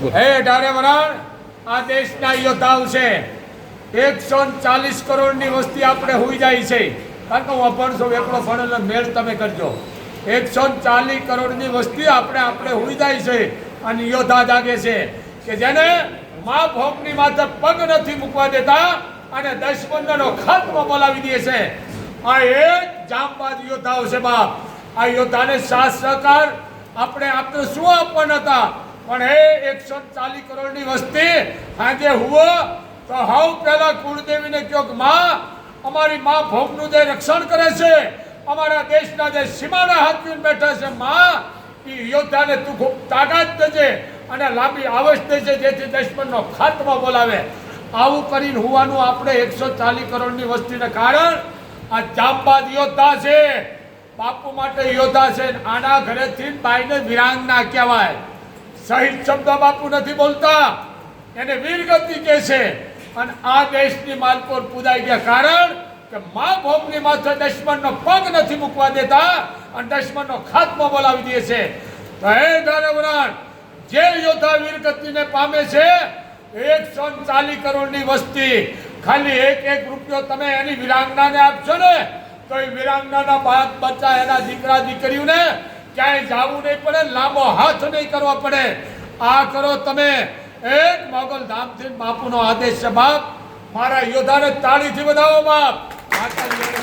હે ડારે વરાણ આ દેશના યોદ્ધાઓ છે. એકસો ચાલીસ કરોડની વસ્તી આપણે હોઈ જાય છે. કારણ કે હું અભણસો એકલો ભણેલો મેળ તમે કરજો. એકસો ચાલીસ કરોડની વસ્તી આપણે આપણે હોઈ જાય છે. અને યોદ્ધા જાગે છે કે જેને મા ભોગની માથે પગ નથી મૂકવા દેતા અને દશમંદનો ખાત્મો બોલાવી દે છે. આ એક જામબાદ યોદ્ધાઓ છે બાપ. આ યોદ્ધાને સાથ સહકાર આપણે આપણે શું આપવાના હતા? પણ એ એકસો ચાલીસ કરોડની વસ્તી આજે હુઓ તો હાવ પહેલા કુળદેવીને કહો કે, માં, અમારી માં ભોગનું જે રક્ષણ કરે છે, અમારા દેશના જે સીમાના હાથવીને બેઠા છે, માં એ યોદ્ધાને તું ખૂબ તાકાત દેજે અને લાંબી આવશ દેજે, જેથી દુશ્મનનો ખાતમો બોલાવે. આવું કરીને હોવાનું આપણે એકસો ચાલીસ કરોડની વસ્તીને કારણ આ જામબાદ યોદ્ધા છે, બાપુ માટે યોદ્ધા છે આના ઘરેથી બાઈને વિરાંગના કહેવાય. શહીદ શબ્દ બાપુ નથી બોલતા. એને વીરગતિ કહે છે. અને આ દેશની માલપોર પૂજાઈ ગયા કારણ કે મા ભોગની માથે દશમનનો પગ નથી મૂકવા દેતા અને દશમનનો ખાતમો બોલાવી દે છે. તો હે દાનવરાણ જે યોદ્ધા વીરગતિને પામે છે, એકસો ચાલીસ કરોડની વસ્તી, ખાલી એક એક રૂપિયો તમે એની વિરાંગનાને આપશો ને, તો એ વિરાંગનાના બાપ બચ્ચા એના દીકરા દીકરીઓને ક્યાંય જવું નહીં પડે, લાંબો હાથ નહીં કરવો પડે. આ કરો તમે. એક મોગલ ધામથી બાપુનો આદેશ છે, બાપ, મારા યોદ્ધાને તાળીથી વધાવો, બાપ. માતાજીને